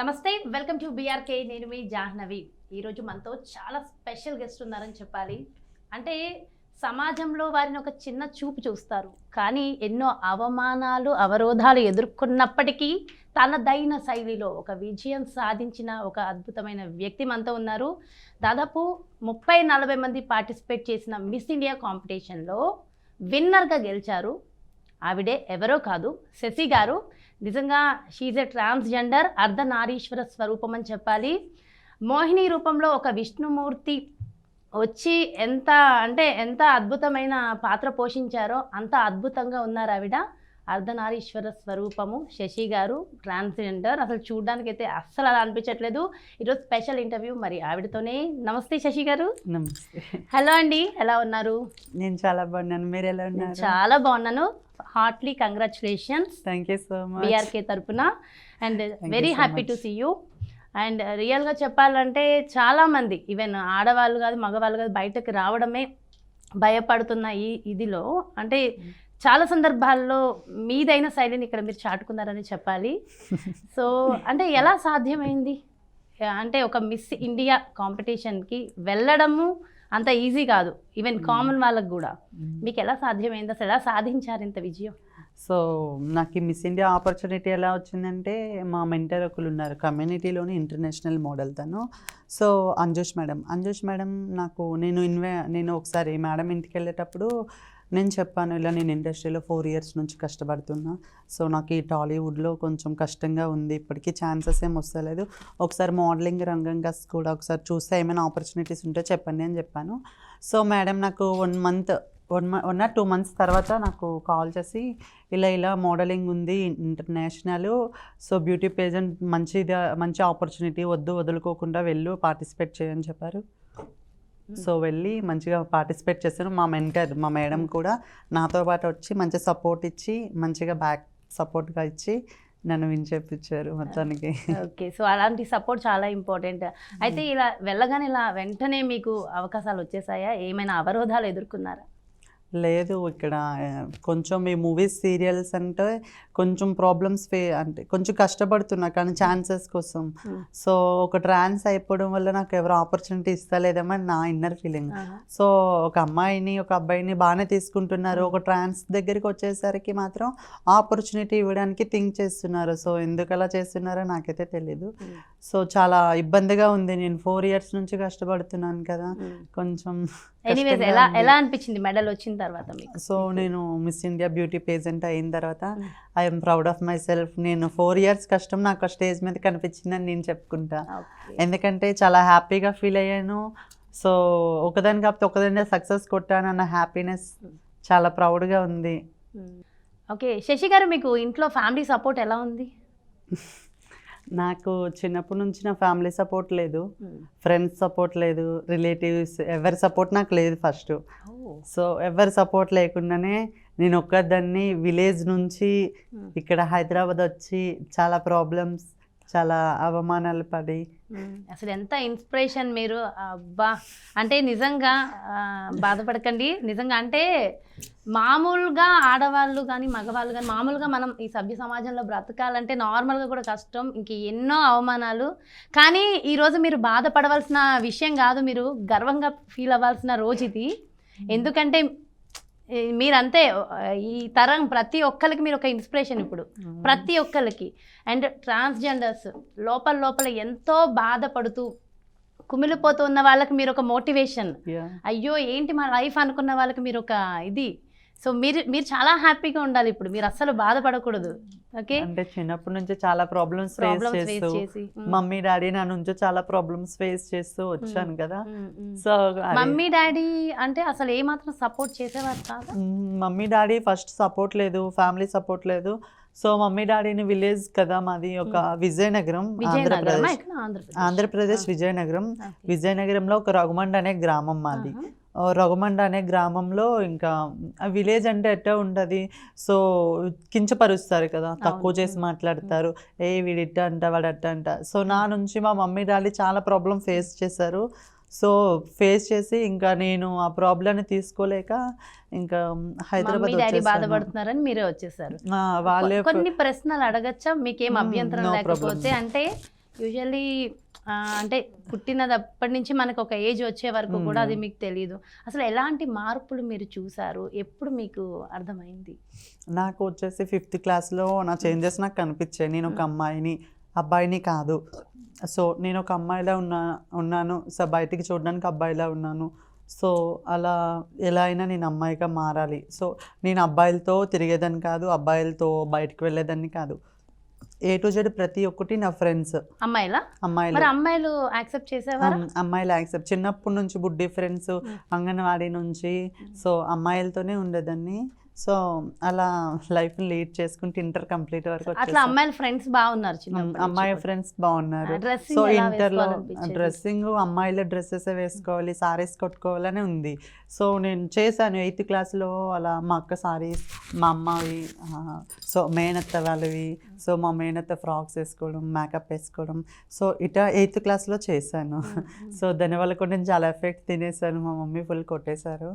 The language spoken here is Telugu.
నమస్తే వెల్కమ్ టు బీఆర్కే. నేను మీ జాహ్నవి. ఈరోజు మనతో చాలా స్పెషల్ గెస్ట్ ఉన్నారని చెప్పాలి. అంటే సమాజంలో వారిని ఒక చిన్న చూపు చూస్తారు. కానీ ఎన్నో అవమానాలు అవరోధాలు ఎదుర్కొన్నప్పటికీ తనదైన శైలిలో ఒక విజయం సాధించిన ఒక అద్భుతమైన వ్యక్తి మనతో ఉన్నారు. దాదాపు ముప్పై నలభై మంది పార్టిసిపేట్ చేసిన మిస్ ఇండియా కాంపిటీషన్లో విన్నర్గా గెలిచారు. ఆవిడే ఎవరో కాదు. శశి గారు. నిజంగా షీజ్ ఎ ట్రాన్స్జెండర్ అర్ధనారీశ్వర స్వరూపం అని చెప్పాలి. మోహిని రూపంలో ఒక విష్ణుమూర్తి వచ్చి ఎంత అంటే ఎంత అద్భుతమైన పాత్ర పోషించారో అంత అద్భుతంగా ఉన్నారు ఆవిడ. అర్ధనారీశ్వర స్వరూపము శశి గారు ట్రాన్స్జెండర్ అసలు చూడడానికి అయితే అస్సలు అలా అనిపించట్లేదు. ఈరోజు స్పెషల్ ఇంటర్వ్యూ మరి ఆవిడతోనే నమస్తే శశి గారు. నమస్తే. హలో అండి. ఎలా ఉన్నారు? నేను చాలా బాగున్నాను. మీరు ఎలా నేను ఉన్నారు? చాలా బాగున్నాను. Heartly congratulations thank you so much BRK తరపున. And very happy to. See you and రియల్గా చెప్పాలంటే చాలామంది ఈవెన్ ఆడవాళ్ళు కాదు మగవాళ్ళు కాదు బయటకు రావడమే భయపడుతున్న ఈ ఇదిలో. అంటే చాలా సందర్భాల్లో మీదైన శైలిని ఇక్కడ మీరు చాటుకున్నారని చెప్పాలి. సో అంటే ఎలా సాధ్యమైంది? అంటే ఒక మిస్ ఇండియా కాంపిటీషన్కి వెళ్ళడము అంత ఈజీ కాదు. ఈవెన్. కామన్ వాళ్ళకు కూడా. మీకు ఎలా సాధ్యమైంది? అసలు ఎలా సాధించారు ఇంత విజయం? సో నాకు ఈ మిస్ ఇండియా ఆపర్చునిటీ ఎలా వచ్చిందంటే మా మెంటర్ ఒకరు ఉన్నారు. కమ్యూనిటీలోని ఇంటర్నేషనల్ మోడల్ తను. So Anjush madam. Anjush madam నాకు నేను ఇన్వే నేను ఒకసారి మేడం ఇంటికి వెళ్ళేటప్పుడు నేను చెప్పాను ఇలా నేను ఇండస్ట్రీలో ఫోర్ ఇయర్స్ నుంచి కష్టపడుతున్నా. సో నాకు ఈ టాలీవుడ్లో కొంచెం కష్టంగా ఉంది. ఇప్పటికీ ఛాన్సెస్ ఏం వస్తలేదు. ఒకసారి మోడలింగ్ రంగంగా కూడా ఒకసారి చూస్తే ఏమైనా ఆపర్చునిటీస్ ఉంటే చెప్పండి అని చెప్పాను. సో మేడం నాకు one month one one or two months తర్వాత నాకు కాల్ చేసి ఇలా ఇలా మోడలింగ్ ఉంది ఇంటర్నేషనల్. సో బ్యూటీ పేజెంట్ మంచిగా మంచి ఆపర్చునిటీ వద్దు వదులుకోకుండా వెళ్ళు పార్టిసిపేట్ చేయని చెప్పారు. సో వెళ్ళి మంచిగా పార్టిసిపేట్ చేశాను. మా మెంటర్ మా మేడం కూడా నాతో పాటు వచ్చి మంచి సపోర్ట్ ఇచ్చి మంచిగా బ్యాక్ సపోర్ట్గా ఇచ్చి నన్ను విన్ చేపించారు మొత్తానికి. ఓకే. సో అలాంటి సపోర్ట్ చాలా ఇంపార్టెంట్. అయితే ఇలా వెళ్ళగానే ఇలా వెంటనే మీకు అవకాశాలు వచ్చేసాయా? ఏమైనా అవరోధాలు ఎదుర్కొన్నారా? లేదు ఇక్కడ కొంచెం ఈ మూవీస్ సీరియల్స్ అంటే కొంచెం ప్రాబ్లమ్స్ ఫే అంటే కొంచెం కష్టపడుతున్నా కానీ ఛాన్సెస్ కోసం. సో ఒక ట్రాన్స్ అయిపోవడం వల్ల నాకు ఎవరు ఆపర్చునిటీ ఇస్తలేదేమో అని నా ఇన్నర్ ఫీలింగ్. సో ఒక అమ్మాయిని ఒక అబ్బాయిని బాగానే తీసుకుంటున్నారు. ఒక ట్రాన్స్ దగ్గరికి వచ్చేసరికి మాత్రం ఆపర్చునిటీ ఇవ్వడానికి థింక్ చేస్తున్నారు. సో ఎందుకు అలా చేస్తున్నారో నాకైతే తెలీదు. సో చాలా ఇబ్బందిగా ఉంది. నేను ఫోర్ ఇయర్స్ నుంచి కష్టపడుతున్నాను కదా. కొంచెం ఎనీవేస్ ఎలా. ఎలా అనిపించింది మెడల్ వచ్చిన తర్వాత మీకు సో నేను మిస్ ఇండియా బ్యూటీ పేజెంట్ అయిన తర్వాత. I'm proud of myself నేను ఫోర్ ఇయర్స్ కష్టం నాకు స్టేజ్ మీద కనిపించిందని నేను చెప్పుకుంటా. ఎందుకంటే చాలా హ్యాపీగా ఫీల్ అయ్యాను సో ఒకదాని కాకపోతే ఒకదాని సక్సెస్ కొట్టానన్న హ్యాపీనెస్ చాలా ప్రౌడ్గా ఉంది Hmm. ఓకే శశి గారు మీకు ఇంట్లో ఫ్యామిలీ సపోర్ట్ ఎలా ఉంది నాకు చిన్నప్పటి నుంచి నా ఫ్యామిలీ సపోర్ట్ లేదు Hmm. ఫ్రెండ్స్ సపోర్ట్ లేదు రిలేటివ్స్ ఎవరి సపోర్ట్ నాకు లేదు ఫస్ట్ Oh. సో ఎవరి సపోర్ట్ లేకుండానే నేను ఒక్కదాన్ని విలేజ్ నుంచి Hmm. ఇక్కడ హైదరాబాద్ వచ్చి చాలా ప్రాబ్లమ్స్ చాలా అవమానాలు పడి. అసలు ఎంత ఇన్స్పిరేషన్ మీరు? అబ్బా! అంటే నిజంగా బాధపడకండి. నిజంగా అంటే మామూలుగా ఆడవాళ్ళు కానీ మగవాళ్ళు కానీ మామూలుగా మనం ఈ సభ్య సమాజంలో బ్రతకాలంటే నార్మల్గా కూడా కష్టం. ఇంక ఎన్నో అవమానాలు. కానీ ఈరోజు మీరు బాధపడవలసిన విషయం కాదు మీరు గర్వంగా ఫీల్ అవ్వాల్సిన రోజు ఇది. ఎందుకంటే మీరంతే ఈ తరం ప్రతి ఒక్కరికి మీరు ఒక ఇన్స్పిరేషన్ ఇప్పుడు ప్రతి ఒక్కరికి అండ్ ట్రాన్స్జెండర్స్ లోపల లోపల ఎంతో బాధపడుతూ కుమిలిపోతూ ఉన్న వాళ్ళకి మీరు ఒక మోటివేషన్. అయ్యో ఏంటి మా లైఫ్ అనుకున్న వాళ్ళకి మీరు ఒక ఇది? సో మీరు మీరు చాలా హ్యాపీగా ఉండాలి ఇప్పుడు. మీరు అస్సలు బాధపడకూడదు. ఓకే? అంటే చిన్నప్పటి నుంచి చాలా ప్రాబ్లమ్స్ ఫేస్ చేస్తూ చేసి మ్మ్. మమ్మీ డాడీ నా నుంచి చాలా ప్రాబ్లమ్స్ ఫేస్ చేస్తూ వచ్చాను కదా. సో మమ్మీ డాడీ అంటే అసలు ఏ మాత్రం సపోర్ట్ చేసేవారు కాదా? మమ్మీ డాడీ ఫస్ట్ సపోర్ట్ లేదు ఫ్యామిలీ సపోర్ట్ లేదు. సో మమ్మీ డాడీని విలేజ్ కదా మాది ఒక విజయనగరం ఆంధ్రప్రదేశ్. ఆంధ్రప్రదేశ్. విజయనగరం. విజయనగరంలో ఒక రఘుమండ్ అనే గ్రామం మాది. రఘుమండ అనే గ్రామంలో ఇంకా విలేజ్ అంటే ఎట్లా ఉంటుంది. సో కించపరుస్తారు కదా తక్కువ. చేసి మాట్లాడతారు. ఏ వీడిట్ట అంట వాడట్ట అంట సో నా నుంచి మా మమ్మీ డాడీ చాలా ప్రాబ్లం ఫేస్ చేశారు. సో ఫేస్ చేసి ఇంకా నేను ఆ ప్రాబ్లమ్ని తీసుకోలేక ఇంకా హైదరాబాద్ డాడీ. బాధపడుతున్నారని మీరే వచ్చేసారు. వాళ్ళే కొన్ని ప్రశ్నలు అడగచ్చా? మీకేం అభ్యంతరం లేకపోతే. అంటే యూజువల్లీ అంటే పుట్టినప్పటి నుంచి మనకు ఒక ఏజ్ వచ్చే వరకు కూడా అది. మీకు తెలియదు అసలు ఎలాంటి మార్పులు మీరు చూసారు? ఎప్పుడు మీకు అర్థమైంది? నాకు వచ్చేసి ఫిఫ్త్ క్లాస్లో నా చేంజెస్ నాకు కనిపించాయి. నేను ఒక మ్మ్. అమ్మాయిని అబ్బాయిని కాదు. సో నేను ఒక అమ్మాయిలా ఉన్నా ఉన్నాను. సో బయటికి చూడడానికి అబ్బాయిలా ఉన్నాను. సో అలా ఎలా అయినా నేను అమ్మాయిగా మారాలి. సో నేను అబ్బాయిలతో తిరిగేదాన్ని కాదు అబ్బాయిలతో బయటికి వెళ్ళేదాన్ని కాదు. ఏ టు జెడ్ ప్రతి ఒక్కటి నా ఫ్రెండ్స్ అమ్మాయిలా? అమ్మాయిలు. అమ్మాయిలు యాక్సెప్ట్ చేసేవారా? అమ్- అమ్మాయిలు యాక్సెప్ట్ చిన్నప్పటి నుంచి బుడ్డి ఫ్రెండ్స్. అంగన్వాడీ నుంచి. సో అమ్మాయిలతోనే ఉండేదాన్ని. సో అలా లైఫ్ని లీడ్ చేసుకుంటూ ఇంటర్ కంప్లీట్ వరకు అట్లా. అమ్మాయిల ఫ్రెండ్స్ బాగున్నారు అమ్మాయి ఫ్రెండ్స్ బాగున్నారు. సో ఇంటర్లో వేసుకోవాలనిపించేది? డ్రెస్సింగ్ అమ్మాయిల డ్రెస్సెస్ వేసుకోవాలి సారీస్ కొట్టుకోవాలని ఉంది. సో నేను చేశాను ఎయిత్ క్లాస్లో అలా మా అక్క సారీస్ మా అమ్మవి సో మేనత్త వాళ్ళవి సో మా మేనత్త ఫ్రాక్స్ వేసుకోవడం మేకప్ వేసుకోవడం. సో ఇట ఎయిత్ క్లాస్లో చేశాను. సో దానివల్ల కూడా నేను చాలా ఎఫెక్ట్ తినేసాను. మా మమ్మీ ఫుల్ కొట్టేశారు.